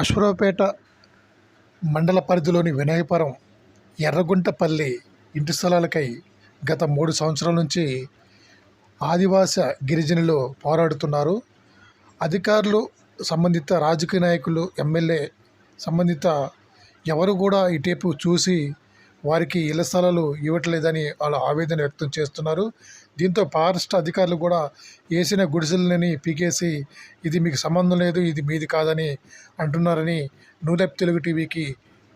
అశ్వరావుపేట మండల పరిధిలోని వినయపురం ఎర్రగుంటపల్లి ఇంటి స్థలాలకై గత మూడు సంవత్సరాల నుంచి ఆదివాస గిరిజనులు పోరాడుతున్నారు. అధికారులు సంబంధిత రాజకీయ నాయకులు ఎమ్మెల్యే సంబంధిత ఎవరు కూడా ఇటేపు చూసి వారికి ఇళ్ళ స్థలాలు ఇవ్వట్లేదని వాళ్ళు ఆవేదన వ్యక్తం చేస్తున్నారు. దీంతో ఫారెస్ట్ అధికారులు కూడా వేసిన గుడిసెలని పీకేసి ఇది మీకు సంబంధం లేదు ఇది మీది కాదని అంటున్నారని నూలెప్ తెలుగు టీవీకి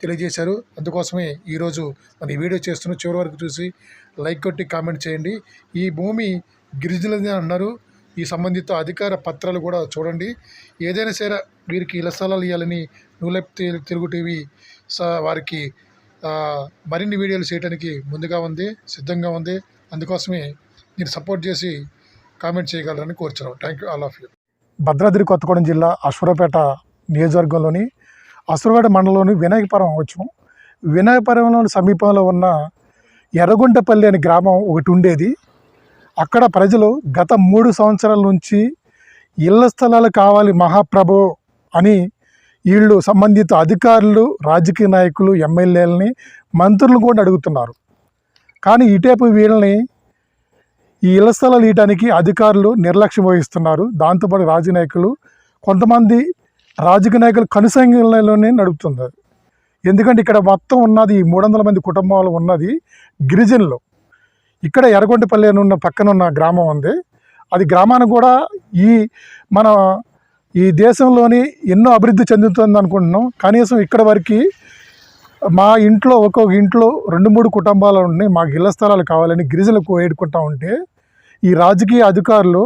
తెలియజేశారు. అందుకోసమే ఈరోజు మన ఈ వీడియో చేస్తున్న చివరి వరకు చూసి లైక్ కొట్టి కామెంట్ చేయండి. ఈ భూమి గిరిజనులది అన్నారు. ఈ సంబంధిత అధికార పత్రాలు కూడా చూడండి. ఏదైనా సరే వీరికి ఇళ్ళ స్థలాలు ఇవ్వాలని నూలెప్ తెలుగు టీవీ స వారికి మరిన్ని వీడియోలు చేయడానికి ముందుగా ఉంది సిద్ధంగా ఉంది. అందుకోసమే మీరు సపోర్ట్ చేసి కామెంట్ చేయగలరని కోరుచున్నాం. Thank you all of you Bhadradri Kothagudem జిల్లా అశ్వరపేట నియోజకవర్గంలోని అశ్వరపేట మండలంలోని వినాయకపురం వచ్చాం వినాయకపురంలోని సమీపంలో ఉన్న ఎర్రగుంటపల్లి అనే గ్రామం ఒకటి ఉండేది. అక్కడ ప్రజలు గత మూడు సంవత్సరాల నుంచి ఇళ్ళ స్థలాలు కావాలి మహాప్రభు అని వీళ్ళు సంబంధిత అధికారులు రాజకీయ నాయకులు ఎమ్మెల్యేలని మంత్రులు కూడా అడుగుతున్నారు. కానీ ఇటేపు వీళ్ళని ఈ ఇళ్ళ స్థలాలు ఇవ్వడానికి అధికారులు నిర్లక్ష్యం వహిస్తున్నారు. దాంతోపాటు రాజకీయ నాయకులు కొంతమంది రాజకీయ నాయకులు కనుసంగంలోనే నడుపుతున్నారు. ఎందుకంటే ఇక్కడ మొత్తం ఉన్నది ఈ మూడు వందల మంది కుటుంబాలు ఉన్నది గిరిజనులు. ఇక్కడ ఎర్రగొండపల్లి అని ఉన్న పక్కన ఉన్న గ్రామం ఉంది. అది గ్రామానికి కూడా ఈ మన ఈ దేశంలోని ఎన్నో అభివృద్ధి చెందుతుంది అనుకుంటున్నాం కనీసం ఇక్కడ వరకు మా ఇంట్లో ఒక్కొక్క ఇంట్లో రెండు మూడు కుటుంబాలు ఉన్నాయి. మాకు ఇళ్ళ స్థలాలు కావాలని గిరిజలకు వేడుకుంటా ఉంటే ఈ రాజకీయ అధికారులు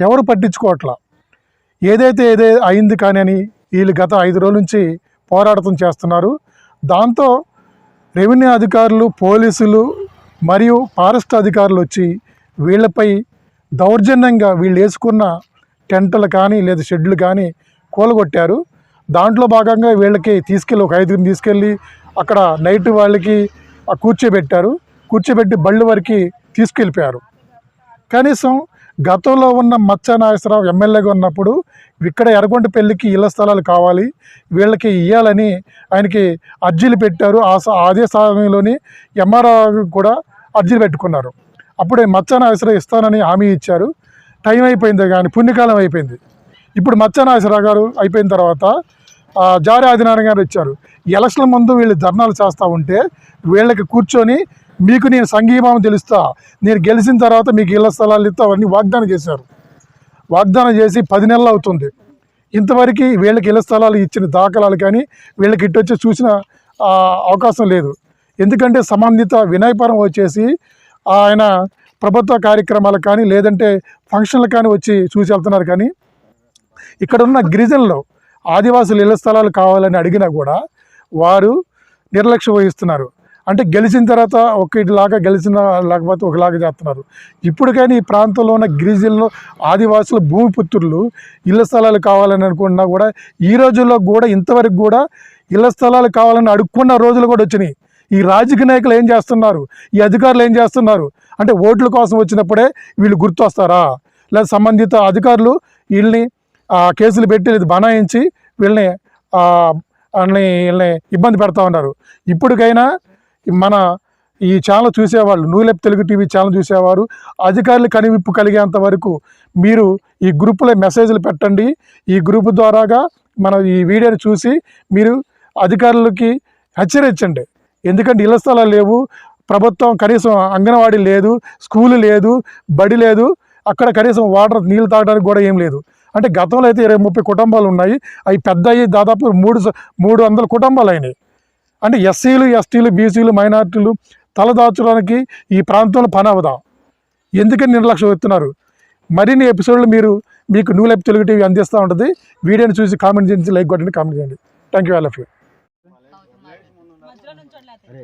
ఎవరు పట్టించుకోవట్లా? ఏదైతే ఏదే అయింది కానీ అని వీళ్ళు గత ఐదు రోజుల నుంచి పోరాటం చేస్తున్నారు. దాంతో రెవెన్యూ అధికారులు పోలీసులు మరియు ఫారెస్ట్ అధికారులు వచ్చి వీళ్ళపై దౌర్జన్యంగా వీళ్ళు వేసుకున్న టెంటలు కానీ లేదా షెడ్లు కానీ కూలగొట్టారు. దాంట్లో భాగంగా వీళ్ళకి తీసుకెళ్ళి ఒక ఐదుగురిని తీసుకెళ్ళి అక్కడ నైట్ వాళ్ళకి కూర్చోబెట్టారు. కూర్చోబెట్టి బళ్ళు వరకు తీసుకెళ్ళిపోయారు. కనీసం గతంలో ఉన్న మచ్చ నాగేశ్వరరావు ఎమ్మెల్యేగా ఉన్నప్పుడు ఇక్కడ ఎర్రగొండ పెళ్ళికి ఇళ్ళ స్థలాలు కావాలి వీళ్ళకి ఇవ్వాలని ఆయనకి అర్జీలు పెట్టారు. ఆ అదే సమయంలోని ఎంఆర్ఆర్ కూడా అర్జీలు పెట్టుకున్నారు. అప్పుడే మచ్చ నాగేశ్వరరావు ఇస్తానని హామీ ఇచ్చారు. టైం అయిపోయింది కానీ పుణ్యకాలం అయిపోయింది. ఇప్పుడు మచ్చ నాగేశ్వరరావు గారు అయిపోయిన తర్వాత జారీ ఆదినారాయణ గారు ఇచ్చారు. ఎలక్షన్ల ముందు వీళ్ళు ధర్నాలు చేస్తూ ఉంటే వీళ్ళకి కూర్చొని మీకు నేను సంఘీభావం తెలుస్తా. నేను గెలిచిన తర్వాత మీకు ఇళ్ళ స్థలాలు ఇస్తా అవన్నీ వాగ్దానం చేశారు. వాగ్దానం చేసి పది నెలలు అవుతుంది. ఇంతవరకు వీళ్ళకి ఇళ్ళ స్థలాలు ఇచ్చిన దాఖలాలు కానీ వీళ్ళకి ఇటు వచ్చి చూసిన అవకాశం లేదు. ఎందుకంటే సంబంధిత వినయపురం వచ్చేసి ఆయన ప్రభుత్వ కార్యక్రమాలకు కానీ లేదంటే ఫంక్షన్లకు కానీ వచ్చి చూసి వెళ్తున్నారు కానీ ఇక్కడ ఉన్న గిరిజనులు ఆదివాసులు ఇళ్ళ స్థలాలు కావాలని అడిగినా కూడా వారు నిర్లక్ష్యం వహిస్తున్నారు. అంటే గెలిచిన తర్వాత ఒకటిలాగా గెలిచిన లేకపోతే ఒకలాగా చేస్తున్నారు. ఇప్పటికైనా ఈ ప్రాంతంలో ఉన్న గిరిజనులు ఆదివాసులు భూమి పుత్రులు ఇళ్ళ స్థలాలు కావాలని అనుకున్నా కూడా ఈ రోజుల్లో కూడా ఇంతవరకు కూడా ఇళ్ళ స్థలాలు కావాలని అడుక్కున్న రోజులు కూడా వచ్చినాయి. ఈ రాజకీయ నాయకులు ఏం చేస్తున్నారు? ఈ అధికారులు ఏం చేస్తున్నారు? అంటే ఓట్ల కోసం వచ్చినప్పుడే వీళ్ళు గుర్తొస్తారా? లేదా సంబంధిత అధికారులు వీళ్ళని కేసులు పెట్టి లేదా బనాయించి వీళ్ళని వాళ్ళని వీళ్ళని ఇబ్బంది పెడతా ఉన్నారు. ఇప్పటికైనా మన ఈ ఛానల్ చూసేవాళ్ళు నూలెప్ తెలుగు టీవీ ఛానల్ చూసేవారు అధికారులు కనివిప్పు కలిగేంత వరకు మీరు ఈ గ్రూపులో మెసేజ్లు పెట్టండి. ఈ గ్రూప్ ద్వారాగా మన ఈ వీడియోని చూసి మీరు అధికారులకి హెచ్చరించండి. ఎందుకంటే ఇళ్ళ స్థలాలు లేవు ప్రభుత్వం కనీసం అంగన్వాడీ లేదు స్కూలు లేదు బడి లేదు అక్కడ కనీసం వాటర్ నీళ్ళు తాగడానికి కూడా ఏం లేదు. అంటే గతంలో అయితే ఇరవై ముప్పై కుటుంబాలు ఉన్నాయి. అవి పెద్ద అయ్యి దాదాపు మూడు మూడు వందల కుటుంబాలు అయినాయి. అంటే ఎస్సీలు ఎస్టీలు బీసీలు మైనార్టీలు తలదాచడానికి ఈ ప్రాంతంలో పని అవదా? ఎందుకని నిర్లక్ష్యం ఎత్తున్నారు మరిన్ని ఎపిసోడ్లు మీరు మీకు నూలెప్ తెలుగు టీవీ అందిస్తూ ఉంటుంది. వీడియోని చూసి కామెంట్ చేసి లైక్ కొట్టండి కామెంట్ చేయండి. Thank you all of you అరే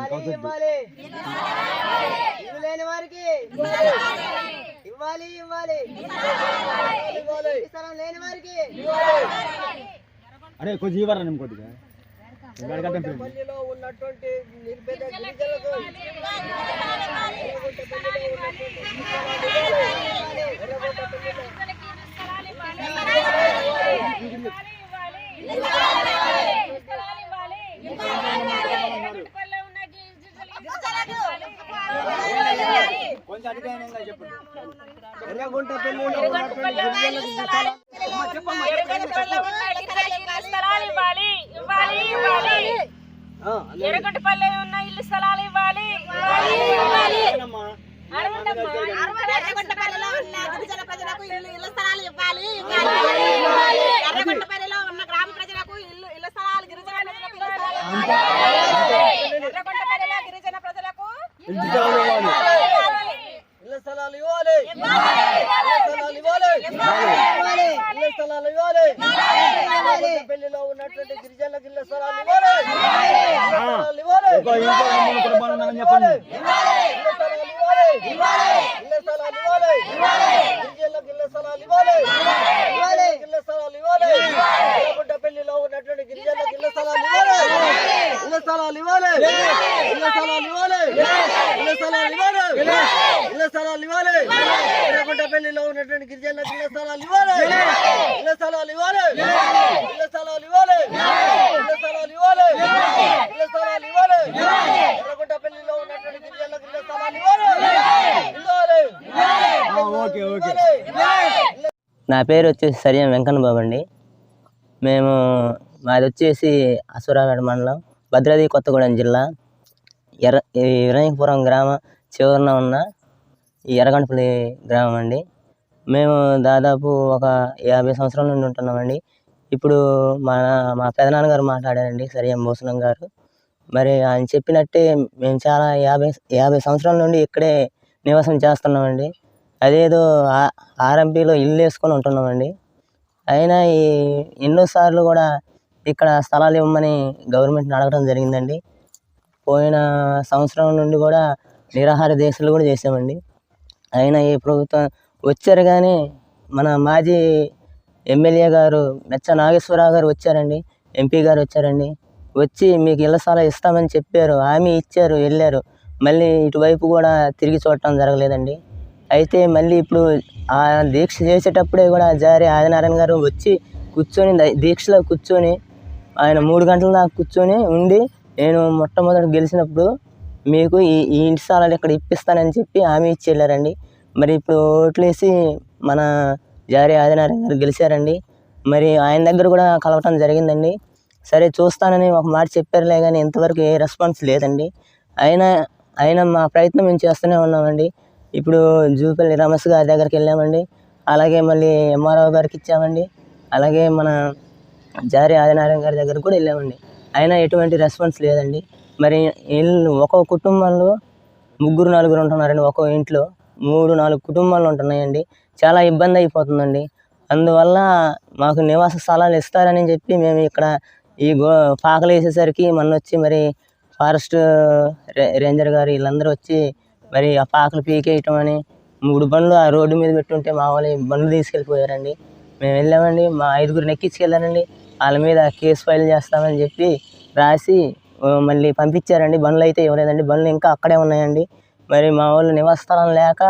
ఇవ్వాలి. ఇవ్వలేని వారికి ఇవ్వాలి. ఇవ్వాలి. స్థలం లేని వారికి అరే కొద్దిగా ఇవ్వరా నేను కొద్దిగా? ఉన్నటువంటి నిర్భేద గిరిజనులకు ఎర్రగుంటపల్లిలో ఉన్నటువంటి ఎర్రగుంటపల్లిలో ఎరగొండపల్లి ఉన్న ఇల్లు స్థలాలు ఎరగొండపల్లి ఉన్న ఇల్లు స్థలాలు ఇవ్వాలి ఇవ్వాలి ఇవ్వాలి ఎరగొండపల్లి ఉన్న ఇల్లు స్థలాలు ఇవ్వాలి ఇవ్వాలి ఇవ్వాలి అరగొండమ్మ, అరగొండ- ఎర్రగొండపల్లిలో ఉన్న గిరిజన ప్రజలకు ఇల్లు ఇళ్ళ స్థలాలు ఇవ్వాలి ఇవ్వాలి ఎర్రగొండపల్లిలో ఉన్న గ్రామ ప్రజలకు ఇల్లు ఇళ్ళ స్థలాలు గిరిజన ప్రజలకు ఇళ్ళ స్థలాలు ఇవ్వాలి. ఎర్రగొండపల్లిలో గిరిజన ప్రజలకు ఇంటి స్థలాలు ఇవ్వాలి ఇళ్ళ స్థలాలు ఇవ్వాలి. స్థలాలు ఇవ్వాలి. ఇళ్ళ స్థలాలు ఇవ్వాలి. పెళ్ళిలో ఉన్నటువంటి గిరిజనులకు ఇళ్ళ స్థలాలు ఇవ్వాలి. స్థలాలు ఇవ్వాలి. పెళ్ళిలో ఉన్నటువంటి గిరిజనులకు ఇళ్ళ స్థలాలు ఇవ్వాలి ఇళ్ళ స్థలాలు ఇవ్వాలి ఇళ్ళ స్థలాలు ఇవ్వాలి ఇళ్ళ స్థలాలు ఇవ్వాలి ఇళ్ళ స్థలాలు ఇవ్వాలి ఎర్రగుంట పెళ్ళిలో ఉన్నటువంటి గిరిజనులకు ఇళ్ళ స్థలాలు ఇవ్వాలి ఇళ్ళ స్థలాలు ఇవ్వాలి ఇళ్ళ స్థలాలు ఇవ్వాలి ఇళ్ళ స్థలాలు ఇవ్వాలి ఇళ్ళ స్థలాలు ఇవ్వాలి ఎర్రగుంట పెళ్ళిలో ఉన్నటువంటి గిరిజనులకు ఇళ్ళ స్థలాలు ఇవ్వాలి ఇవ్వాలి ఆ, ఓకే ఓకే నా పేరు వచ్చేసి సరియం వెంకన్న బాబు అండి. మేము మాది వచ్చేసి అసురాగఢ మండలం భద్రాద్రి కొత్తగూడెం జిల్లా. ఎర్ర ఈ వినాయకపురం గ్రామ చివరన ఉన్న ఎర్రగంటపల్లి గ్రామం అండి. మేము దాదాపు ఒక యాభై సంవత్సరాల నుండి ఉంటున్నామండి. ఇప్పుడు మా మా పెదనాన్నగారు మాట్లాడారండి సరియం భూషణం గారు. మరి ఆయన చెప్పినట్టే మేము చాలా యాభై యాభై సంవత్సరాల నుండి ఇక్కడే నివాసం చేస్తున్నామండి. అదేదో ఆ- ఆర్ఎంపీలో ఇల్లు వేసుకొని ఉంటున్నామండి. అయినా ఈ ఎన్నోసార్లు కూడా ఇక్కడ స్థలాలు ఇవ్వమని గవర్నమెంట్ని అడగడం జరిగిందండి. పోయిన సంవత్సరం నుండి కూడా నిరాహార దీక్షలు కూడా చేసామండి అయినా ఈ ప్రభుత్వం వచ్చారు కానీ మన మాజీ ఎమ్మెల్యే గారు మెచ్చ నాగేశ్వరరావు గారు వచ్చారండి ఎంపీ గారు వచ్చారండి. వచ్చి మీకు ఇళ్ళ స్థలం ఇస్తామని చెప్పారు. హామీ ఇచ్చారు వెళ్ళారు. మళ్ళీ ఇటువైపు కూడా తిరిగి చూడటం జరగలేదండి. అయితే మళ్ళీ ఇప్పుడు ఆ దీక్ష చేసేటప్పుడే కూడా జారి ఆదినారాయణ గారు వచ్చి కూర్చొని దీక్షలో కూర్చొని ఆయన మూడు గంటల దాకా కూర్చొని ఉండి నేను మొట్టమొదటి గెలిచినప్పుడు మీకు ఈ ఈ ఇంటి స్థలాలు ఇక్కడ ఇప్పిస్తానని చెప్పి హామీ ఇచ్చి వెళ్ళారండి. మరి ఇప్పుడు ఓట్లేసి మన జారి ఆదినారాయణ గారు గెలిచారండి. మరి ఆయన దగ్గర కూడా కలవటం జరిగిందండి. సరే చూస్తానని ఒక మాట చెప్పారులే కానీ ఇంతవరకు ఏ రెస్పాన్స్ లేదండి. అయినా అయినా మా ప్రయత్నం మేము చేస్తూనే ఉన్నామండి. ఇప్పుడు జూపల్లి రమేష్ గారి దగ్గరికి వెళ్ళామండి. అలాగే మళ్ళీ ఎంఆర్ఓ గారికి ఇచ్చామండి. అలాగే మన జారి ఆదినారాయణ గారి దగ్గర కూడా వెళ్ళామండి. అయినా ఎటువంటి రెస్పాన్స్ లేదండి. మరి ఇల్లు ఒక్కో కుటుంబంలో ముగ్గురు నలుగురు ఉంటున్నారండి ఒక్కో ఇంట్లో. మూడు నాలుగు కుటుంబాలు ఉంటున్నాయండి. చాలా ఇబ్బంది అయిపోతుందండి. అందువల్ల మాకు నివాస స్థలాలు ఇస్తారని చెప్పి మేము ఇక్కడ ఈ పాకలు వేసేసరికి మొన్న వచ్చి మరి ఫారెస్ట్ రేంజర్ గారు వీళ్ళందరూ వచ్చి మరి ఆ పాకలు పీకేయటం అని మూడు బండ్లు ఆ రోడ్డు మీద పెట్టుంటే మా వాళ్ళు బండ్లు తీసుకెళ్ళిపోయారండి. మేము వెళ్ళామండి మా ఐదుగురిని ఎక్కించుకెళ్ళానండి వాళ్ళ మీద కేసు ఫైల్ చేస్తామని చెప్పి రాసి మళ్ళీ పంపించారండి. బండ్లు అయితే ఇవ్వలేదండి. బండ్లు ఇంకా అక్కడే ఉన్నాయండి. మరి మా వాళ్ళు నివాస స్థలం లేక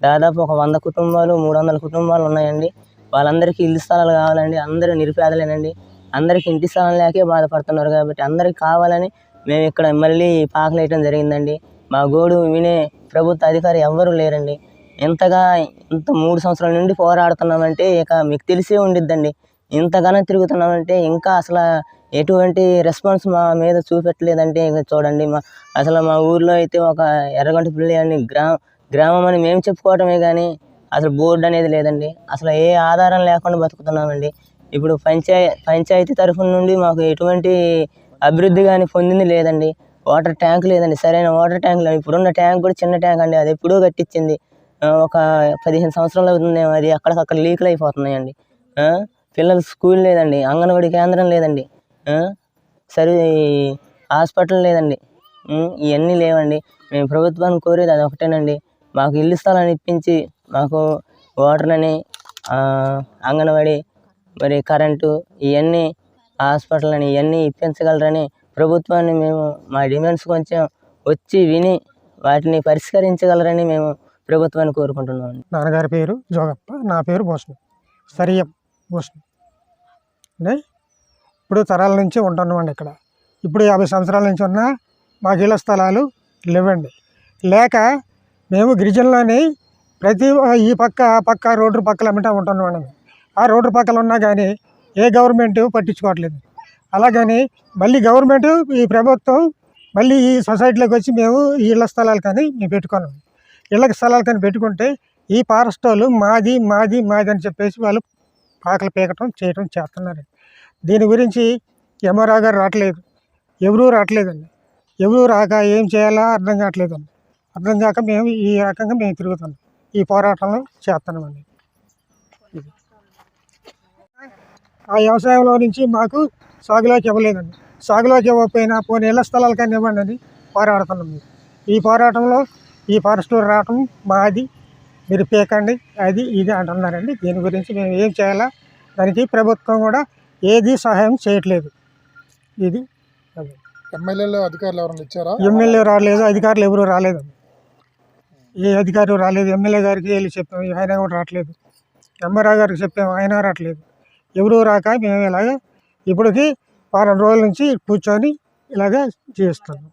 దాదాపు ఒక వంద కుటుంబాలు మూడు వందల కుటుంబాలు ఉన్నాయండి. వాళ్ళందరికీ ఇల్లు స్థలాలు కావాలండి. అందరూ నిరుపేదలేనండి. అందరికీ ఇంటి స్థలం లేకే బాధపడుతున్నారు కాబట్టి అందరికి కావాలని మేము ఇక్కడ మళ్ళీ పాకలేయటం జరిగిందండి. మా గోడు వినే ప్రభుత్వ అధికారి ఎవ్వరూ లేరండి. ఇంతగా ఇంత మూడు సంవత్సరాల నుండి పోరాడుతున్నామంటే ఇక మీకు తెలిసే ఉండిద్దండి. ఇంతగానో తిరుగుతున్నామంటే ఇంకా అసలు ఎటువంటి రెస్పాన్స్ మా మీద చూపెట్టలేదంటే ఇంకా చూడండి మా అసలు మా ఊర్లో అయితే ఒక ఎర్రగంట పిల్లి అని గ్రామ గ్రామం అని మేము చెప్పుకోవటమే కానీ అసలు బోర్డు అనేది లేదండి. అసలు ఏ ఆధారం లేకుండా బతుకుతున్నామండి. ఇప్పుడు పంచాయ పంచాయతీ తరఫున నుండి మాకు ఎటువంటి అభివృద్ధి కానీ పొందింది లేదండి. వాటర్ ట్యాంక్ లేదండి. సరైన వాటర్ ట్యాంక్ లేదు ఇప్పుడున్న ట్యాంక్ కూడా చిన్న ట్యాంక్ అండి. అది ఎప్పుడూ కట్టించింది. ఒక పదిహేను సంవత్సరాలు అవుతుంది. అది అక్కడికక్కడ లీకులు అయిపోతున్నాయండి. పిల్లలు స్కూల్ లేదండి. అంగన్వాడీ కేంద్రం లేదండి. సరే హాస్పిటల్ లేదండి. ఇవన్నీ లేవండి. మేము ప్రభుత్వాన్ని కోరేది అది ఒకటేనండి. మాకు ఇల్లు స్థలాన్ని ఇప్పించి మాకు వాటర్ అని అంగన్వాడి అంగన్వాడీ మరి కరెంటు ఇవన్నీ హాస్పిటల్ అని ఇవన్నీ ఇప్పించగలరని ప్రభుత్వాన్ని మేము మా డిమాండ్స్ కొంచెం వచ్చి విని వాటిని పరిష్కరించగలరని మేము ప్రభుత్వాన్ని కోరుకుంటున్నాం నాన్నగారి పేరు జోగప్ప నా పేరు భూషణ్ సరియం భూషణ్ అంటే ఇప్పుడు తరాల నుంచి ఉంటున్నామండి ఇక్కడ. ఇప్పుడు యాభై సంవత్సరాల నుంచి ఉన్న మాకు ఇళ్ళ స్థలాలు లేవండి. లేక మేము గిరిజనలోని ప్రతి ఈ పక్క ఆ పక్క రోడ్డు పక్కల అమ్మిటా ఉంటున్నామండి. ఆ రోడ్డు పక్కన ఉన్నా కానీ ఏ గవర్నమెంట్ పట్టించుకోవట్లేదు. అలాగని మళ్ళీ గవర్నమెంట్ ఈ ప్రభుత్వం మళ్ళీ ఈ సొసైటీలోకి వచ్చి మేము ఈ ఇళ్ళ స్థలాలు కానీ మేము పెట్టుకున్నాం ఇళ్ళ స్థలాలు కానీ పెట్టుకుంటే ఈ ఫారెస్ట్ వాళ్ళు మాది మాది మాది అని చెప్పేసి వాళ్ళు పాకలు పీకటం చేయటం చేస్తున్నారు. దీని గురించి ఎంఆర్ఆ గారు రావట్లేదు. ఎవరూ రావట్లేదండి. ఎవరూ రాక ఏం చేయాలో అర్థం కావట్లేదండి. అర్థం కాక మేము ఈ రకంగా మేము తిరుగుతున్నాం. ఈ పోరాటంలో చేస్తున్నామండి ఇది. ఆ వ్యవసాయంలో నుంచి మాకు సాగులోకి ఇవ్వలేదండి. సాగులోకి ఇవ్వకపోయినా పోనీ ఇళ్ళ స్థలాలు కానీ ఇవ్వండి అని పోరాడుతున్నాం మేము. ఈ పోరాటంలో ఈ ఫారెస్ట్ రావటం మాది మీరు పీకండి అది ఇది అంటున్నారండి. దీని గురించి మేము ఏం చేయాలా? దానికి ప్రభుత్వం కూడా ఏది సహాయం చేయట్లేదు. ఇది ఎమ్మెల్యేలు అధికారులు ఎవరైనా ఇచ్చారా? ఎమ్మెల్యే రాలేదు అధికారులు ఎవరు రాలేదు. ఏ అధికారి రాలేదు ఎమ్మెల్యే గారికి వెళ్ళి చెప్పాము ఆయన కూడా రావట్లేదు. ఎంఆర్ఆ గారికి చెప్పాము ఆయన రావట్లేదు. ఎవరూ రాక మేము ఇలాగ ఇప్పటికి వారం రోజుల నుంచి కూర్చొని ఇలాగ చేస్తున్నాం.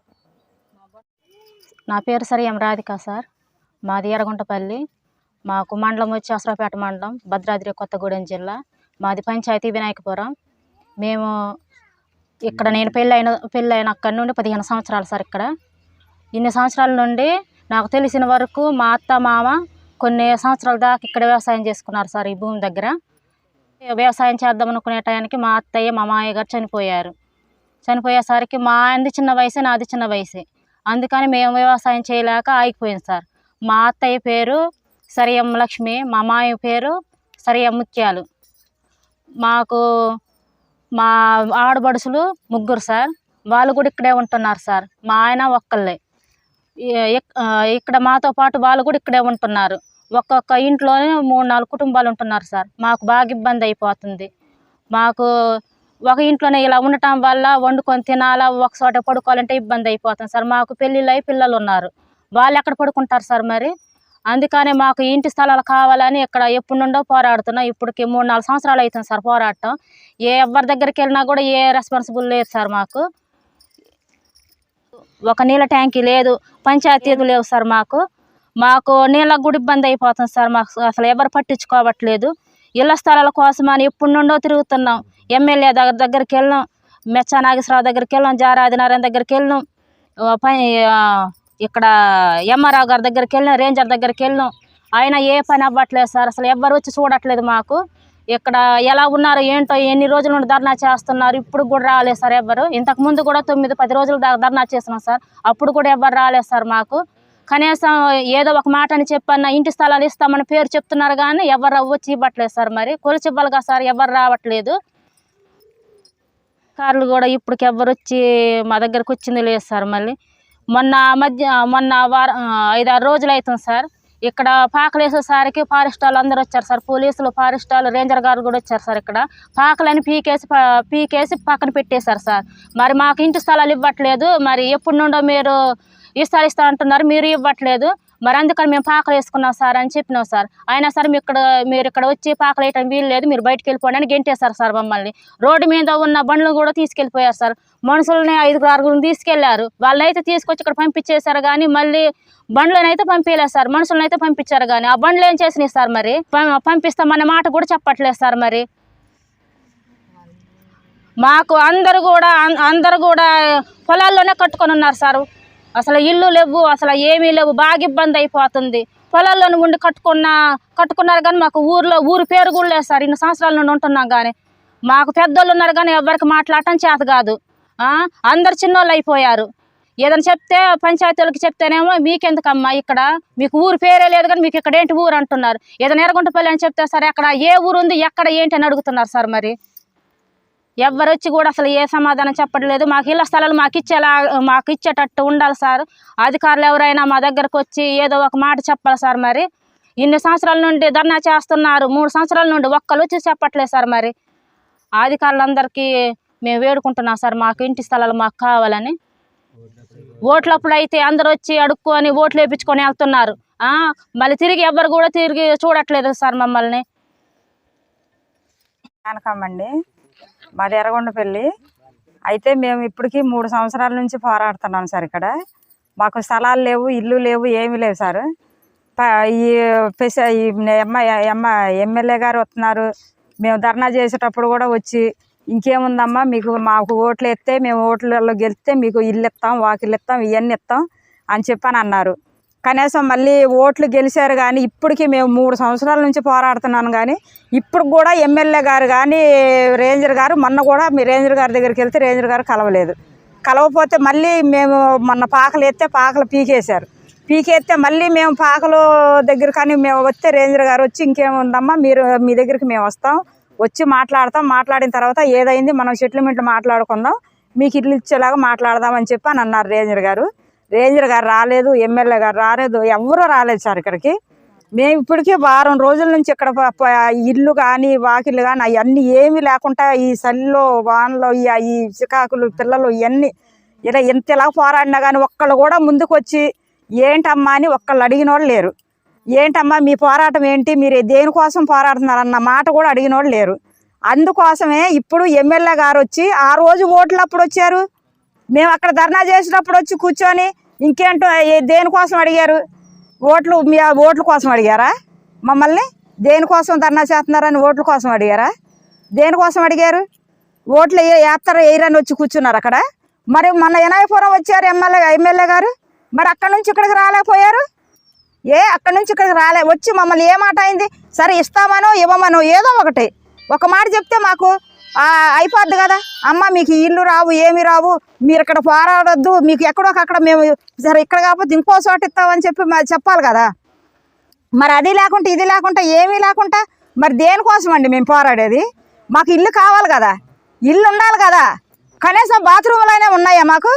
నా పేరు సరే ఎం రాధిక సార్. మాది ఎర్రగుంటపల్లి. మాకు మండలం వచ్చి అసరాపేట మండలం భద్రాద్రి కొత్తగూడెం జిల్లా. మాది పంచాయతీ వినాయకపురం. మేము ఇక్కడ నేను పెళ్ళైన పెళ్ళైన అక్కడి నుండి పదిహేను సంవత్సరాలు సార్ ఇక్కడ. ఇన్ని సంవత్సరాల నుండి నాకు తెలిసిన వరకు మా అత్త మామ కొన్ని సంవత్సరాల దాకా ఇక్కడ వ్యవసాయం చేసుకున్నారు సార్ ఈ భూమి దగ్గర. వ్యవసాయం చేద్దాం అనుకునే టయానికి మా అత్తయ్య మా మామయ్య గారు చనిపోయారు. చనిపోయేసరికి మా ఆయనది చిన్న వయసే నాది చిన్న వయసే. అందుకని మేము వ్యవసాయం చేయలేక ఆగిపోయింది సార్. మా అత్తయ్య పేరు సరియం లక్ష్మి మా మామయ్య పేరు సరియం ముత్యాలు. మాకు మా ఆడబడుసులు ముగ్గురు సార్. వాళ్ళు కూడా ఇక్కడే ఉంటున్నారు సార్. మా ఆయన ఒక్కళ్ళే. ఇక్కడ మాతో పాటు వాళ్ళు కూడా ఇక్కడే ఉంటున్నారు. ఒక్కొక్క ఇంట్లోనే మూడు నాలుగు కుటుంబాలు ఉంటున్నారు సార్. మాకు బాగా ఇబ్బంది అయిపోతుంది. మాకు ఒక ఇంట్లోనే ఇలా ఉండటం వల్ల వండుకొని తినాలా ఒక చోట పడుకోవాలంటే ఇబ్బంది అయిపోతుంది సార్. మాకు పెళ్ళిళ్ళు పిల్లలు ఉన్నారు. వాళ్ళు ఎక్కడ పడుకుంటారు సార్ మరి? అందుకనే మాకు ఇంటి స్థలాలు కావాలని ఇక్కడ ఎప్పటి నుండో పోరాడుతున్నాం. ఇప్పటికి మూడు నాలుగు సంవత్సరాలు అవుతుంది సార్ పోరాటం. ఏ ఎవరి దగ్గరికి వెళ్ళినా కూడా ఏ రెస్పాన్సిబుల్ లేదు సార్ మాకు. ఒక నీళ్ళ ట్యాంకీ లేదు. పంచాయతీలు లేవు సార్ మాకు. మాకు నీళ్ళకు కూడా ఇబ్బంది అయిపోతుంది సార్. మాకు అసలు ఎవరు పట్టించుకోవట్లేదు. ఇళ్ళ స్థలాల కోసం అని ఎప్పటి నుండో తిరుగుతున్నాం. ఎమ్మెల్యే దగ్గర దగ్గరికి వెళ్ళాం. మెచ్చా నాగేశ్వరరావు దగ్గరికి వెళ్ళాం. జారాది నారాయణ దగ్గరికి వెళ్ళాం. పై ఇక్కడ ఎంఆర్ఆర్ గారి దగ్గరికి వెళ్ళాం. రేంజర్ దగ్గరికి వెళ్ళాం. అయినా ఏ పని అవ్వట్లేదు సార్. అసలు ఎవ్వరు వచ్చి చూడట్లేదు మాకు. ఇక్కడ ఎలా ఉన్నారు ఏంటో ఎన్ని రోజుల నుండి ధర్నా చేస్తున్నారు ఇప్పుడు కూడా రాలేదు సార్ ఎవ్వరు. ఇంతకు ముందు కూడా తొమ్మిది పది రోజులు ధర్నా చేస్తున్నాం సార్. అప్పుడు కూడా ఎవ్వరు రాలేదు సార్ మాకు. కనీసం ఏదో ఒక మాట అని చెప్పన్న ఇంటి స్థలాలు ఇస్తామని పేరు చెప్తున్నారు కానీ ఎవరు వచ్చి ఇవ్వట్లేదు సార్ మరి. కొలిచి ఇవ్వాలిగా సార్ ఎవరు రావట్లేదు. కార్లు కూడా ఇప్పటికి ఎవ్వరు వచ్చి మా దగ్గరకు వచ్చింది లేదు సార్ మళ్ళీ. మొన్న మధ్య మొన్న వారం ఐదారు రోజులు అవుతుంది సార్. ఇక్కడ పాకలేసేసరికి ఫారెస్ట్ వాళ్ళు అందరూ వచ్చారు సార్. పోలీసులు ఫారెస్ట్ వాళ్ళు రేంజర్ గారు కూడా వచ్చారు సార్ ఇక్కడ. పాకలని పీకేసి ప- పీకేసి పక్కన పెట్టేశారు సార్. మరి మాకు ఇంటి స్థలాలు ఇవ్వట్లేదు. మరి ఎప్పటి నుండో మీరు ఇస్తారు ఇస్తా అంటున్నారు మీరు ఇవ్వట్లేదు. మరి అందుకని మేము పాకలు వేసుకున్నాం సార్ అని చెప్పినాం సార్. అయినా సరే మీ ఇక్కడ మీరు ఇక్కడ వచ్చి పాకలు వేయటం వీలు లేదు. మీరు బయటకు వెళ్ళిపోండి అని గెంటేశారు సార్ మమ్మల్ని. రోడ్డు మీద ఉన్న బండ్లు కూడా తీసుకెళ్ళిపోయారు సార్. మనుషుల్ని ఐదుగురు ఆరుగురిని తీసుకెళ్ళారు. వాళ్ళైతే తీసుకొచ్చి ఇక్కడ పంపించేశారు కానీ మళ్ళీ బండ్లను అయితే పంపించలేదు సార్. మనుషులను అయితే పంపించారు కానీ ఆ బండ్లు ఏం చేసినాయి సార్ మరి? పం- పంపిస్తామన్న మాట కూడా చెప్పట్లేదు సార్ మరి. మాకు అందరు కూడా అందరు కూడా పొలాల్లోనే కట్టుకొని ఉన్నారు సార్. అసలు ఇల్లు లేవు అసలు ఏమీ లేవు బాగా ఇబ్బంది అయిపోతుంది. పొలాల్లోనే ఉండి కట్టుకున్న కట్టుకున్నారు కానీ మాకు ఊర్లో ఊరు పేరు కూడా లేదు సార్ ఇన్ని సంవత్సరాల నుండి ఉంటున్నాం కానీ. మాకు పెద్దోళ్ళు ఉన్నారు కానీ ఎవరికి మాట్లాడటం చేత కాదు. అందరు చిన్నోళ్ళు అయిపోయారు. ఏదైనా చెప్తే పంచాయతీలకు చెప్తేనేమో మీకెందుకమ్మా ఇక్కడ? మీకు ఊరు పేరే లేదు కానీ మీకు ఇక్కడ ఏంటి ఊరు అంటున్నారు. ఏదైనా ఎర్రగుంటపల్లి అని చెప్తే సార్ అక్కడ ఏ ఊరు ఉంది ఎక్కడ ఏంటి అని అడుగుతున్నారు సార్ మరి. ఎవరొచ్చి కూడా అసలు ఏ సమాధానం చెప్పట్లేదు. మాకు ఇళ్ళ స్థలాలు మాకు ఇచ్చేలా మాకు ఇచ్చేటట్టు ఉండాలి సార్. అధికారులు ఎవరైనా మా దగ్గరకు వచ్చి ఏదో ఒక మాట చెప్పాలి సార్ మరి. ఇన్ని సంవత్సరాల నుండి ధర్నా చేస్తున్నారు. మూడు సంవత్సరాల నుండి ఒక్కరు వచ్చి చెప్పట్లేదు సార్ మరి. అధికారులందరికీ మేము వేడుకుంటున్నాం సార్. మాకు ఇంటి స్థలాలు మాకు కావాలని. ఓట్లప్పుడు అయితే అందరూ వచ్చి అడుక్కొని ఓట్లు వేయించుకొని వెళ్తున్నారు. మళ్ళీ తిరిగి ఎవ్వరు కూడా తిరిగి చూడట్లేదు సార్ మమ్మల్ని. కనకమ్మండి మాది ఎర్రగొండపల్లి. అయితే మేము ఇప్పటికీ మూడు సంవత్సరాల నుంచి పోరాడుతున్నాం సార్ ఇక్కడ. మాకు స్థలాలు లేవు ఇల్లు లేవు ఏమీ లేవు సార్. ఈ పెస ఈ ఎమ్మ ఎమ్మ ఎమ్మెల్యే గారు వస్తున్నారు. మేము ధర్నా చేసేటప్పుడు కూడా వచ్చి ఇంకేముందమ్మా మీకు మాకు ఓట్లు ఎత్తే మేము ఓట్లలో గెలిస్తే మీకు ఇల్లు ఇస్తాం వాకిల్ ఇస్తాం ఇవన్నీ ఇస్తాం అని చెప్పని అన్నారు. కనీసం మళ్ళీ ఓట్లు గెలిచారు కానీ ఇప్పటికి మేము మూడు సంవత్సరాల నుంచి పోరాడుతున్నాను కానీ ఇప్పుడు కూడా ఎమ్మెల్యే గారు కానీ రేంజర్ గారు మొన్న కూడా మీ రేంజర్ గారి దగ్గరికి వెళ్తే రేంజర్ గారు కలవలేదు. కలవపోతే మళ్ళీ మేము మొన్న పాకలు ఎత్తే పాకలు పీకేశారు. పీకేస్తే మళ్ళీ మేము పాకలు దగ్గర కానీ మేము వస్తే రేంజర్ గారు వచ్చి ఇంకేముందమ్మా మీరు మీ దగ్గరికి మేము వస్తాం. వచ్చి మాట్లాడతాం. మాట్లాడిన తర్వాత ఏదైంది? మనం సెటిల్మెంట్ మాట్లాడుకుందాం. మీకు ఇల్లు ఇచ్చేలాగా మాట్లాడదామని చెప్పి అని అన్నారు రేంజర్ గారు. రేంజర్ గారు రాలేదు ఎమ్మెల్యే గారు రాలేదు ఎవరూ రాలేదు సార్ ఇక్కడికి. మేము ఇప్పటికే వారం రోజుల నుంచి ఇక్కడ ఇల్లు కానీ వాకిళ్ళు కానీ అవన్నీ ఏమీ లేకుండా ఈ చలిలో వానలో ఈ చికాకులు పిల్లలు ఇవన్నీ ఇలా ఇంతలా పోరాడినా కానీ ఒక్కళ్ళు కూడా ముందుకు వచ్చి ఏంటమ్మా అని ఒక్కళ్ళు అడిగిన వాళ్ళు లేరు. ఏంటమ్మా మీ పోరాటం ఏంటి? మీరు దేనికోసం పోరాడుతున్నారన్న మాట కూడా అడిగిన వాళ్ళు లేరు. అందుకోసమే ఇప్పుడు ఎమ్మెల్యే గారు వచ్చి ఆ రోజు ఓట్లు అప్పుడు వచ్చారు. మేము అక్కడ ధర్నా చేసినప్పుడు వచ్చి కూర్చొని ఇంకేంటో దేనికోసం అడిగారు? ఓట్లు మీ ఓట్ల కోసం అడిగారా? మమ్మల్ని దేనికోసం ధర్నా చేస్తున్నారని ఓట్ల కోసం అడిగారా? దేనికోసం అడిగారు? ఓట్లు ఏ- వేస్తారా వేయరని వచ్చి కూర్చున్నారు అక్కడ. మరి మొన్న వినాయపురం వచ్చారు ఎమ్మెల్యే ఎమ్మెల్యే గారు. మరి అక్కడ నుంచి ఇక్కడికి రాలేకపోయారు? ఏ అక్కడి నుంచి ఇక్కడికి రాలే వచ్చి మమ్మల్ని ఏ మాట అయింది? సరే ఇస్తామనో ఇవ్వమనో ఏదో ఒకటి. ఒక మాట చెప్తే మాకు అయిపోద్ది కదా. అమ్మ మీకు ఇల్లు రావు ఏమి రావు. మీరు ఇక్కడ పోరాడొద్దు. మీకు ఎక్కడోకక్కడ మేము సరే ఇక్కడ కాకపోతే ఇంకో చోట ఇస్తామని చెప్పి మరి చెప్పాలి కదా. మరి అది లేకుండా ఇది లేకుండా ఏమీ లేకుండా మరి దేనికోసం అండి మేము పోరాడేది? మాకు ఇల్లు కావాలి కదా. ఇల్లు ఉండాలి కదా. కనీసం బాత్రూములైనా ఉన్నాయా మాకు?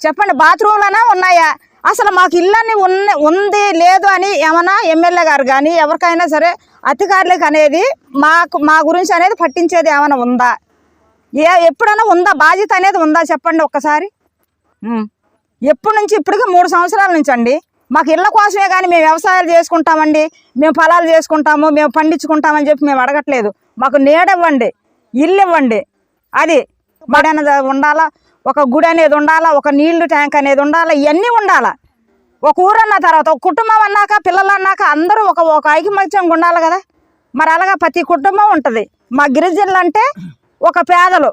చెప్పండి బాత్రూమ్లైనా ఉన్నాయా? అసలు మాకు ఇల్లు ఉన్న ఉంది లేదు అని ఏమన్నా ఎమ్మెల్యే గారు కానీ ఎవరికైనా సరే అధికారులకు అనేది మాకు మా గురించి అనేది పట్టించేది ఏమైనా ఉందా? ఏ ఎప్పుడైనా ఉందా? బాధ్యత అనేది ఉందా? చెప్పండి ఒక్కసారి. ఎప్పటి నుంచి? ఇప్పటికి మూడు సంవత్సరాల నుంచి అండి. మాకు ఇళ్ళ కోసమే కానీ మేము వ్యవసాయాలు చేసుకుంటామండి. మేము ఫలాలు చేసుకుంటాము మేము పండించుకుంటామని చెప్పి మేము అడగట్లేదు. మాకు నీడ ఇవ్వండి ఇల్లు ఇవ్వండి. అది బడి ఉండాలా? ఒక గుడి అనేది ఉండాలా ఒక నీళ్ళు ట్యాంక్ అనేది ఉండాలా ఇవన్నీ ఉండాలా. ఒక ఊరన్న తర్వాత ఒక కుటుంబం అన్నాక పిల్లలు అన్నాక అందరూ ఒక ఒక ఐకమత్యంగా ఉండాలి కదా. మరి అలాగా ప్రతి కుటుంబం ఉంటుంది. మా గిరిజనులు అంటే ఒక పేదలు.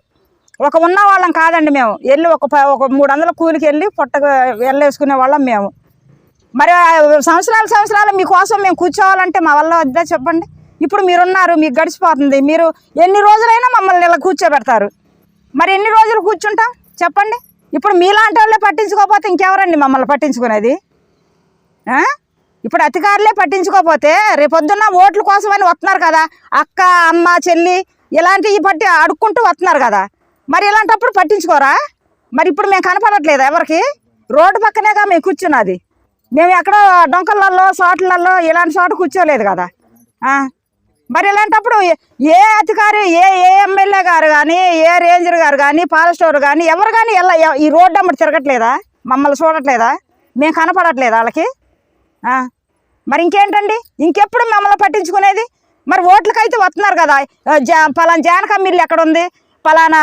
ఒక ఉన్న వాళ్ళం కాదండి మేము. వెళ్ళి ఒక ప- ఒక మూడు వందల కూలికి వెళ్ళి పొట్ట వెళ్ళేసుకునే వాళ్ళం మేము. మరి సంవత్సరాలు సంవత్సరాలు మీకోసం మేము కూర్చోవాలంటే మా వల్ల వద్దా చెప్పండి? ఇప్పుడు మీరున్నారు మీకు గడిచిపోతుంది. మీరు ఎన్ని రోజులైనా మమ్మల్ని ఇలా కూర్చోబెడతారు. మరి ఎన్ని రోజులు కూర్చుంటాం? చెప్పండి. ఇప్పుడు మీలాంటి వాళ్ళే పట్టించుకోకపోతే ఇంకెవరండి మమ్మల్ని పట్టించుకునేది? ఇప్పుడు అధికారులే పట్టించుకోకపోతే రేపొద్దున్న ఓట్ల కోసమని వస్తున్నారు కదా అక్క అమ్మ చెల్లి ఇలాంటివి పట్టి అడుక్కుంటూ వస్తున్నారు కదా మరి ఇలాంటప్పుడు పట్టించుకోరా? మరి ఇప్పుడు మేము కనపడట్లేదు ఎవరికి? రోడ్డు పక్కనేగా మేము కూర్చున్నది. మేము ఎక్కడో డొంకలలో చోట్లలో ఇలాంటి చోట కూర్చోలేదు కదా. మరి ఇలాంటప్పుడు ఏ- అధికారి ఏ ఏ ఎమ్మెల్యే గారు కానీ ఏ రేంజర్ గారు కానీ పాలస్టోర్ కానీ ఎవరు కానీ ఎలా ఈ రోడ్డు అమ్మటి తిరగట్లేదా? మమ్మల్ని చూడట్లేదా? మేము కనపడట్లేదా వాళ్ళకి. మరి ఇంకేంటండి? ఇంకెప్పుడు మమ్మల్ని పట్టించుకునేది? మరి ఓట్లకైతే వస్తున్నారు కదా. జా పలానా జానకమ్మ ఇల్లు ఎక్కడ ఉంది పలానా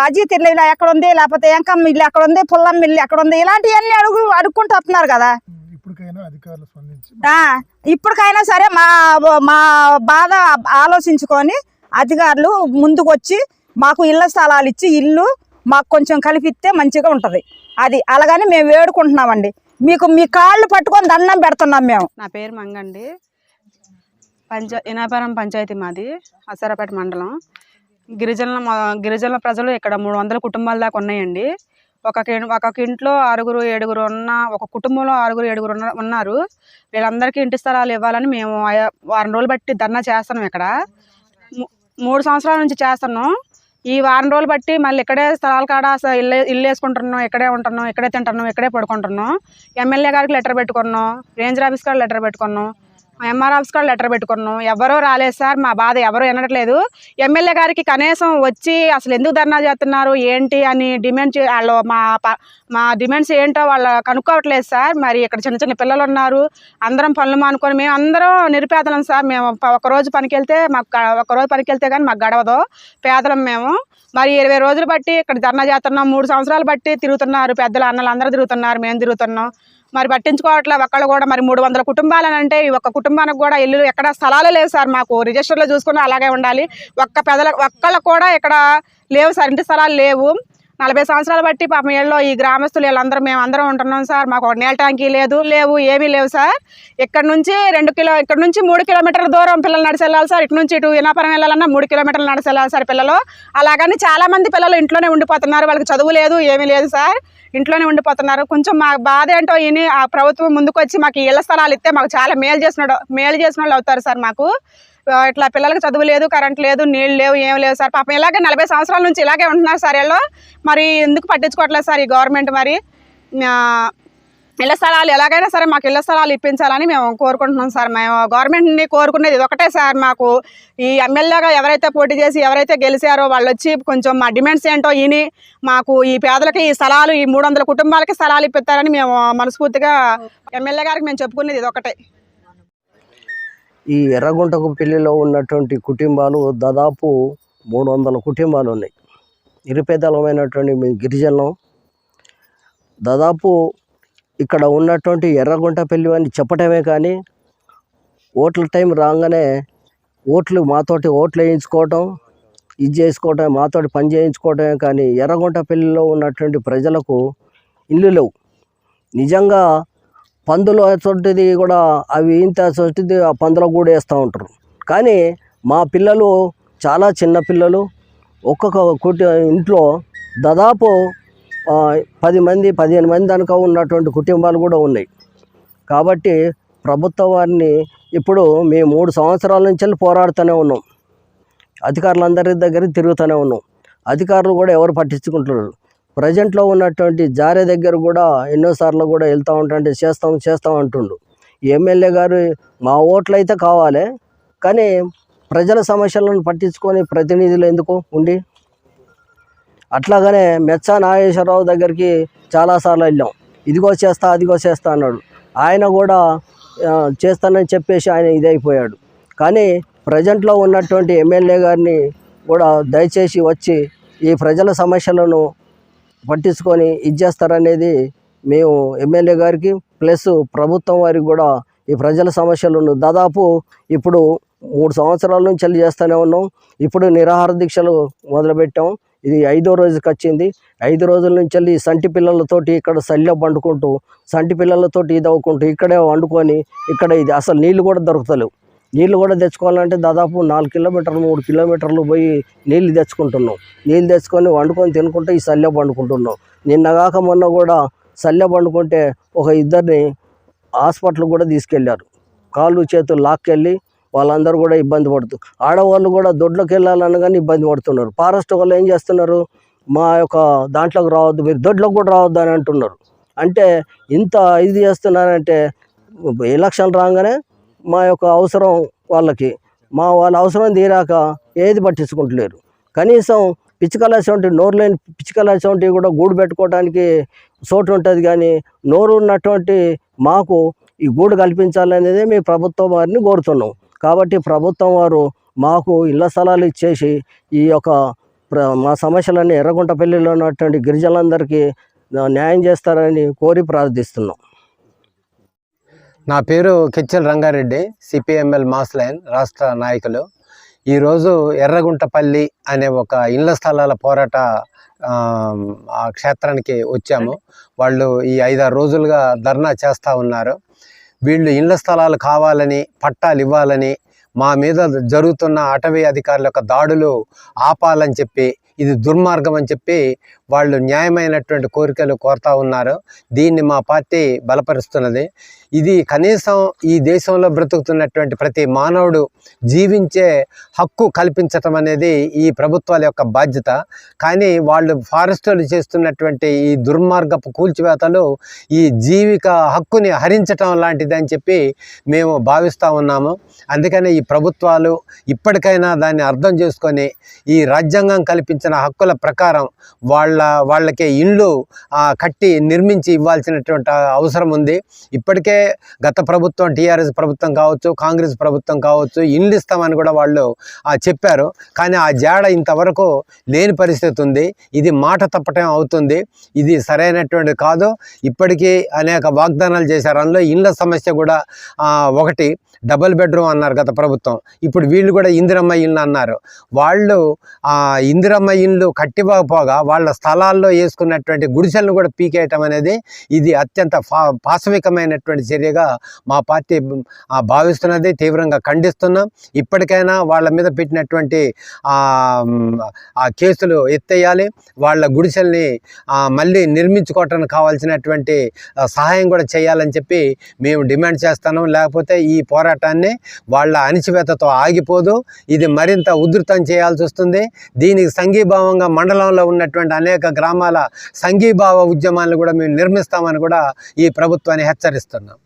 అజిత్ ఇల్లు ఇలా ఎక్కడ ఉంది లేకపోతే ఎంకమ్మ ఇల్లు ఎక్కడ ఉంది పుల్లమ్మ ఇల్లు ఎక్కడ ఉంది ఇలాంటివన్నీ అడుగు అడుక్కుంటూ వస్తున్నారు కదా. ఇప్పటికైనా అధికారులు స్పందించి ఇప్పటికైనా సరే మా మా బాధ ఆలోచించుకొని అధికారులు ముందుకు వచ్చి మాకు ఇళ్ళ స్థలాలు ఇచ్చి ఇల్లు మాకు కొంచెం కలిపిస్తే మంచిగా ఉంటుంది. అది అలాగని మేము వేడుకుంటున్నామండి. మీకు మీ కాళ్ళు పట్టుకొని దండం పెడుతున్నాం మేము. నా పేరు మంగండి. పంచ ఇనాపురం పంచాయతీ మాది అసారపేట మండలం. గిరిజనుల మా- గిరిజనుల ప్రజలు ఇక్కడ మూడు వందల కుటుంబాల దాకా ఉన్నాయండి. ఒక కి- ఒక ఇంట్లో ఆరుగురు ఏడుగురు ఉన్న ఒక కుటుంబంలో ఆరుగురు ఏడుగురు ఉన్న ఉన్నారు. వీళ్ళందరికీ ఇంటి స్థలాలు ఇవ్వాలని మేము వారం రోజులు బట్టి ధర్నా చేస్తున్నాం ఇక్కడ. మూడు సంవత్సరాల నుంచి చేస్తున్నాం. ఈ వారం రోజులు బట్టి మళ్ళీ ఇక్కడే స్థలాల కాడ ఇల్లు ఇల్లు వేసుకుంటున్నాం ఇక్కడే ఉంటున్నాం ఇక్కడే తింటున్నాం ఇక్కడే పడుకుంటున్నాం. ఎమ్మెల్యే గారికి లెటర్ పెట్టుకున్నాం రేంజ్ ఆఫీస్ కాడ లెటర్ పెట్టుకున్నాం. ఎంఆర్ ఆఫీస్ లెటర్ పెట్టుకున్నాం. ఎవరో రాలేదు సార్ మా బాధ ఎవరో వినట్లేదు. ఎమ్మెల్యే గారికి కనీసం వచ్చి అసలు ఎందుకు ధర్నా చేస్తున్నారు ఏంటి అని డిమాండ్ చే వాళ్ళు మా మా డిమాండ్స్ ఏంటో వాళ్ళు కనుక్కోవట్లేదు సార్. మరి ఇక్కడ చిన్న చిన్న పిల్లలు ఉన్నారు. అందరం పనులు మానుకొని మేము అందరం నిరుపేదలం సార్. మేము ఒకరోజు ఒక రోజు పనికి వెళ్తే మాకు ఒకరోజు ఒక రోజు పనికి వెళ్తే కానీ మాకు గడవదు. పేదలం మేము. మరి ఇరవై రోజులు బట్టి ఇక్కడ ధర్నా చేస్తున్నాం. మూడు సంవత్సరాలు బట్టి తిరుగుతున్నారు. పెద్దలు అన్నలు అందరూ తిరుగుతున్నారు. మేము తిరుగుతున్నాం. మరి పట్టించుకోవట్లే ఒక్కళ్ళు కూడా. మరి మూడు వందల కుటుంబాలని అంటే ఈ ఒక్క కుటుంబానికి కూడా ఇల్లు ఎక్కడ స్థలాలు లేవు సార్ మాకు. రిజిస్టర్లో చూసుకున్నా అలాగే ఉండాలి. ఒక్క పెదల ఒక్కళ్ళకు కూడా ఇక్కడ లేవు సార్. ఇంటి స్థలాలు లేవు. నలభై సంవత్సరాలు బట్టి పాపం ఏళ్ళలో ఈ గ్రామస్తులు వీళ్ళందరూ మేము అందరం ఉంటున్నాం సార్. మాకు ఒక నీళ్ళ ట్యాంకీ లేదు లేవు ఏమీ లేవు సార్. ఇక్కడ నుంచి రెండు కిలో ఇక్కడ నుంచి మూడు కిలోమీటర్ల దూరం పిల్లలు నడిచి వెళ్ళాలి సార్. ఇటు నుంచి ఇటు వినాపురం వెళ్ళాలన్నా మూడు కిలోమీటర్లు నడిచి వెళ్ళాలి సార్ పిల్లలు. అలాగని చాలామంది పిల్లలు ఇంట్లోనే ఉండిపోతున్నారు. వాళ్ళకి చదువు లేదు ఏమీ లేదు సార్. ఇంట్లోనే ఉండిపోతున్నారు. కొంచెం మా బాధ ఏంటో ఇని ఆ ప్రభుత్వం ముందుకు వచ్చి మాకు ఇళ్ళ స్థలాలు ఇస్తే మాకు చాలా మేలు చేసిన మేలు చేసిన వాళ్ళు అవుతారు సార్ మాకు. ఇట్లా పిల్లలకి చదువు లేదు కరెంట్ లేదు నీళ్ళు లేవు ఏం లేవు సార్. పాపం ఇలాగే నలభై సంవత్సరాల నుంచి ఇలాగే ఉంటున్నారు సార్ వీళ్ళు. మరి ఎందుకు పట్టించుకోవట్లేదు సార్ ఈ గవర్నమెంట్ మరి? ఇళ్ళ స్థలాలు ఎలాగైనా సరే మాకు ఇళ్ళ స్థలాలు ఇప్పించాలని మేము కోరుకుంటున్నాం సార్. మేము గవర్నమెంట్ని కోరుకునేది ఇది ఒకటే సార్ మాకు. ఈ ఎమ్మెల్యేగా ఎవరైతే పోటీ చేసి ఎవరైతే గెలిచారో వాళ్ళు వచ్చి కొంచెం మా డిమాండ్స్ ఏంటో ఇని మాకు ఈ పేదలకి ఈ స్థలాలు ఈ మూడు వందల కుటుంబాలకి స్థలాలు ఇప్పిస్తారని మేము మనస్ఫూర్తిగా ఎమ్మెల్యే గారికి మేము చెప్పుకునేది ఇది ఒకటే. ఈ ఎర్రగుంటకు పెళ్ళిలో ఉన్నటువంటి కుటుంబాలు దాదాపు మూడు వందల కుటుంబాలు ఉన్నాయి నిరుపేదలమైనటువంటి మీ గిరిజనం దాదాపు ఇక్కడ ఉన్నటువంటి ఎర్రగుంటపల్లి అని చెప్పటమే కానీ ఓట్ల టైం రాగానే ఓట్లు మాతోటి ఓట్లు వేయించుకోవటం ఇది చేసుకోవటం మాతోటి పని చేయించుకోవటమే కానీ ఎర్రగుంటపల్లిలో ఉన్నటువంటి ప్రజలకు ఇల్లు లేవు. నిజంగా పందులు అటువంటిది కూడా అవి ఇంత అటువంటిది ఆ పందులకు కూడా వేస్తూ ఉంటారు. కానీ మా పిల్లలు చాలా చిన్న పిల్లలు ఒక్కొక్క కుటి ఇంట్లో దాదాపు పది మంది పదిహేను మంది దానిక ఉన్నటువంటి కుటుంబాలు కూడా ఉన్నాయి. కాబట్టి ప్రభుత్వ వారిని ఇప్పుడు మేము మూడు సంవత్సరాల నుంచి వెళ్ళి పోరాడుతూనే ఉన్నాం. అధికారులందరి దగ్గర తిరుగుతూనే ఉన్నాం. అధికారులు కూడా ఎవరు పట్టించుకుంటున్నారు ప్రజెంట్లో ఉన్నటువంటి జారే దగ్గర కూడా ఎన్నోసార్లు కూడా వెళ్తూ ఉంటుంటే చేస్తాం చేస్తాం అంటుండు. ఎమ్మెల్యే గారు మా ఓట్లు అయితే కావాలి కానీ ప్రజల సమస్యలను పట్టించుకొని ప్రతినిధులు ఎందుకు ఉండి? అట్లాగనే మెచ్చ నాగేశ్వరరావు దగ్గరికి చాలాసార్లు వెళ్ళాం. ఇదిగో చేస్తా అదిగో చేస్తా అన్నాడు. ఆయన కూడా చేస్తానని చెప్పేసి ఆయన ఇదైపోయాడు. కానీ ప్రజెంట్లో ఉన్నటువంటి ఎమ్మెల్యే గారిని కూడా దయచేసి వచ్చి ఈ ప్రజల సమస్యలను పట్టించుకొని ఇది చేస్తారనేది మేము ఎమ్మెల్యే గారికి ప్లస్ ప్రభుత్వం వారికి కూడా ఈ ప్రజల సమస్యలను దాదాపు ఇప్పుడు మూడు సంవత్సరాల నుంచి వెళ్ళి చేస్తూనే ఉన్నాం. ఇప్పుడు నిరాహార దీక్షలు మొదలుపెట్టాం. ఇది ఐదో రోజుకి వచ్చింది. ఐదు రోజుల నుంచి వెళ్ళి సంటి పిల్లలతోటి ఇక్కడ సల్య పండుకుంటూ సంటి పిల్లలతోటి ఇది అవ్వకుంటూ ఇక్కడే వండుకొని ఇక్కడ ఇది అసలు నీళ్ళు కూడా దొరుకుతలేవు. నీళ్ళు కూడా తెచ్చుకోవాలంటే దాదాపు నాలుగు కిలోమీటర్లు మూడు కిలోమీటర్లు పోయి నీళ్ళు తెచ్చుకుంటున్నాం. నీళ్ళు తెచ్చుకొని వండుకొని తినుకుంటే ఈ సల్లె పండుకుంటున్నాం. నిన్నగాక మొన్న కూడా సల్లె పండుకుంటే ఒక ఇద్దరిని హాస్పిటల్ కూడా తీసుకెళ్ళారు. కాళ్ళు చేతులు లాక్కెళ్ళి వాళ్ళందరూ కూడా ఇబ్బంది పడుతూ ఆడవాళ్ళు కూడా దొడ్లోకి వెళ్ళాలని కానీ ఇబ్బంది పడుతున్నారు. ఫారెస్ట్ వాళ్ళు ఏం చేస్తున్నారు? మా యొక్క దాంట్లోకి రావద్దు మీరు దొడ్లోకి కూడా రావద్దు అని అంటున్నారు. అంటే ఇంత ఇది చేస్తున్నారంటే ఎలక్షన్ రాగానే మా యొక్క అవసరం వాళ్ళకి. మా వాళ్ళ అవసరం తీరాక ఏది పట్టించుకుంటలేరు. కనీసం పిచ్చుకల నోరు లేని పిచ్చుకల కూడా గూడు పెట్టుకోవడానికి చోటు ఉంటుంది కానీ నోరు ఉన్నటువంటి మాకు ఈ గూడు కల్పించాలనేదే మీ ప్రభుత్వం వారిని కోరుతున్నాం. కాబట్టి ప్రభుత్వం వారు మాకు ఇళ్ళ స్థలాలు ఇచ్చేసి ఈ యొక్క ప్ర మా సమస్యలన్నీ ఎర్రగుంటపల్లిలో ఉన్నటువంటి గిరిజనులందరికీ న్యాయం చేస్తారని కోరి ప్రార్థిస్తున్నాం. నా పేరు Kechal Rangareddy CPML mass line రాష్ట్ర నాయకులు. ఈరోజు ఎర్రగుంటపల్లి అనే ఒక ఇళ్ళ స్థలాల పోరాట ఆ, క్షేత్రానికి వచ్చాము. వాళ్ళు ఈ ఐదారు రోజులుగా ధర్నా చేస్తూ ఉన్నారు. వీళ్ళు ఇళ్ళ స్థలాలు కావాలని పట్టాలు ఇవ్వాలని మా మీద జరుగుతున్న అటవీ అధికారుల యొక్క దాడులు ఆపాలని చెప్పి ఇది దుర్మార్గం అని చెప్పి వాళ్ళు న్యాయమైనటువంటి కోరికలు కోరుతూ ఉన్నారు. దీన్ని మా పార్టీ బలపరుస్తున్నది. ఇది కనీసం ఈ దేశంలో బ్రతుకుతున్నటువంటి ప్రతి మానవుడు జీవించే హక్కు కల్పించటం అనేది ఈ ప్రభుత్వాల యొక్క బాధ్యత. కానీ వాళ్ళు ఫారెస్టర్లు చేస్తున్నటువంటి ఈ దుర్మార్గపు కూల్చివేతలు ఈ జీవిక హక్కుని హరించటం లాంటిది అని చెప్పి మేము భావిస్తూ ఉన్నాము. అందుకనే ఈ ప్రభుత్వాలు ఇప్పటికైనా దాన్ని అర్థం చేసుకొని ఈ రాజ్యాంగం కల్పించిన హక్కుల ప్రకారం వాళ్ళ వాళ్ళకి ఇండ్లు కట్టి నిర్మించి ఇవ్వాల్సినటువంటి అవసరం ఉంది. ఇప్పటికే గత ప్రభుత్వం టీఆర్ఎస్ ప్రభుత్వం కావచ్చు కాంగ్రెస్ ప్రభుత్వం కావచ్చు ఇండ్లు ఇస్తామని కూడా వాళ్ళు చెప్పారు. కానీ ఆ జాడ ఇంతవరకు లేని పరిస్థితి ఉంది. ఇది మాట తప్పటం అవుతుంది. ఇది సరైనటువంటి కాదు. ఇప్పటికీ అనేక వాగ్దానాలు చేశారు. అందులో ఇండ్ల సమస్య కూడా ఒకటి. డబుల్ బెడ్రూమ్ అన్నారు గత ప్రభుత్వం. ఇప్పుడు వీళ్ళు కూడా ఇందిరమ్మ ఇల్లు అన్నారు. వాళ్ళు ఇందిరమ్మ ఇళ్ళు కట్టివ్వకపోగా వాళ్ళ స్థలాల్లో వేసుకున్నటువంటి గుడిసెలను కూడా పీకేయటం అనేది ఇది అత్యంత ఫా పాశవికమైనటువంటి చర్యగా మా పార్టీ భావిస్తున్నది. తీవ్రంగా ఖండిస్తున్నాం. ఇప్పటికైనా వాళ్ళ మీద పెట్టినటువంటి కేసులు ఎత్తేయాలి. వాళ్ళ గుడిసెల్ని మళ్ళీ నిర్మించుకోవటానికి కావాల్సినటువంటి సహాయం కూడా చేయాలని చెప్పి మేము డిమాండ్ చేస్తాను లేకపోతే ఈ పోరాటం పోరాటాన్ని వాళ్ళ అణిచివేతతో ఆగిపోదు. ఇది మరింత ఉధృతం చేయాల్సి వస్తుంది. దీనికి సంఘీభావంగా మండలంలో ఉన్నటువంటి అనేక గ్రామాల సంఘీభావ ఉద్యమాలను కూడా మేము నిర్మిస్తామని కూడా ఈ ప్రభుత్వాన్ని హెచ్చరిస్తున్నాం.